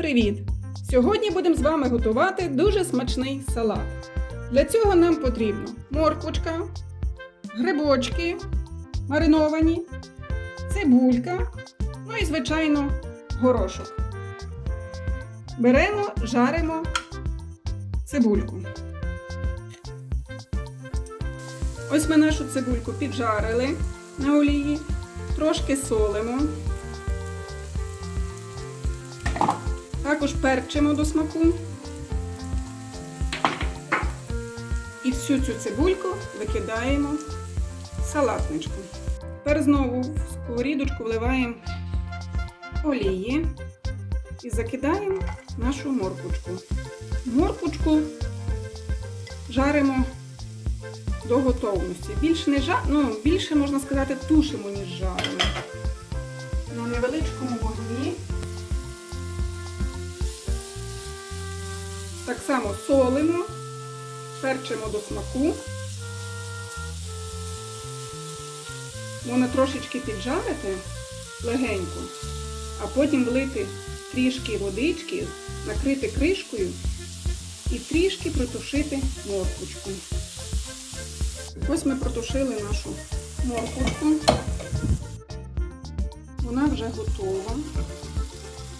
Привіт! Сьогодні будемо з вами готувати дуже смачний салат. Для цього нам потрібно морквочка, грибочки мариновані, цибулька, ну і, звичайно, горошок. Беремо, жаримо цибульку. Ось ми нашу цибульку піджарили на олії, трошки солимо. Також перчимо до смаку. І всю цю цибульку викидаємо в салатничку. Тепер знову в сковорідочку вливаємо олії і закидаємо нашу морквочку. Морквочку жаримо до готовності. Більше не жа... ну, більше, можна сказати, тушимо, ніж жаримо. На невеличкому Так само солимо, перчимо до смаку. Можна трошечки піджарити легенько, а потім влити трішки водички, накрити кришкою і трішки протушити морквочку. Ось ми протушили нашу морквочку. Вона вже готова,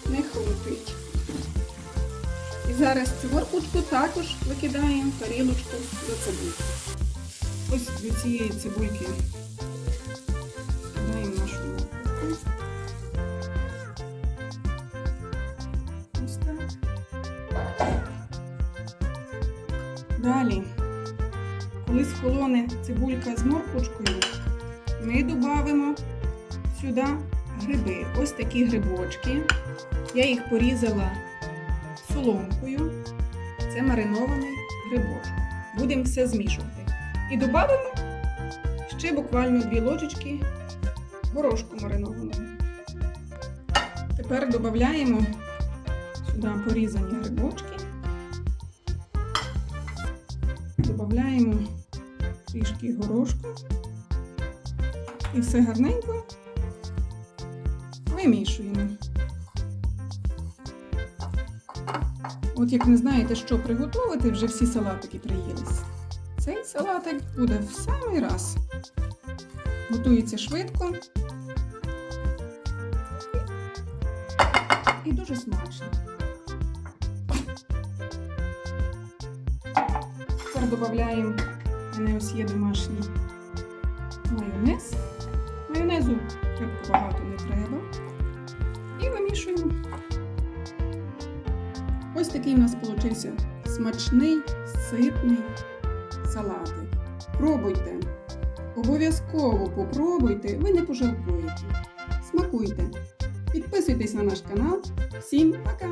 не хрупить. І зараз цю морквочку також викидаємо в тарілочку до цибульки. Ось до цієї цибульки кидаємо нашу морквочку. Ось так. Далі, коли схолоне цибулька з морквочкою, ми додамо сюди гриби. Ось такі грибочки. Я їх порізала соломкою. Це маринований грибочок. Будемо все змішувати. І додамо ще буквально 2 ложечки горошку маринованого. Тепер додаємо сюди порізані грибочки. Додаємо трішки горошку. І все гарненько вимішуємо. От як не знаєте, що приготувати, вже всі салатики приїлись. Цей салатик буде в самий раз. Готується швидко і дуже смачно. Тепер додаємо, у мене ось є домашній майонез. Майонезу крепко багато не треба. І вимішуємо. Ось такий у нас получився смачний, ситний салатик. Пробуйте. Обов'язково попробуйте, ви не пожалкуєте. Смакуйте. Підписуйтесь на наш канал. Всім пока!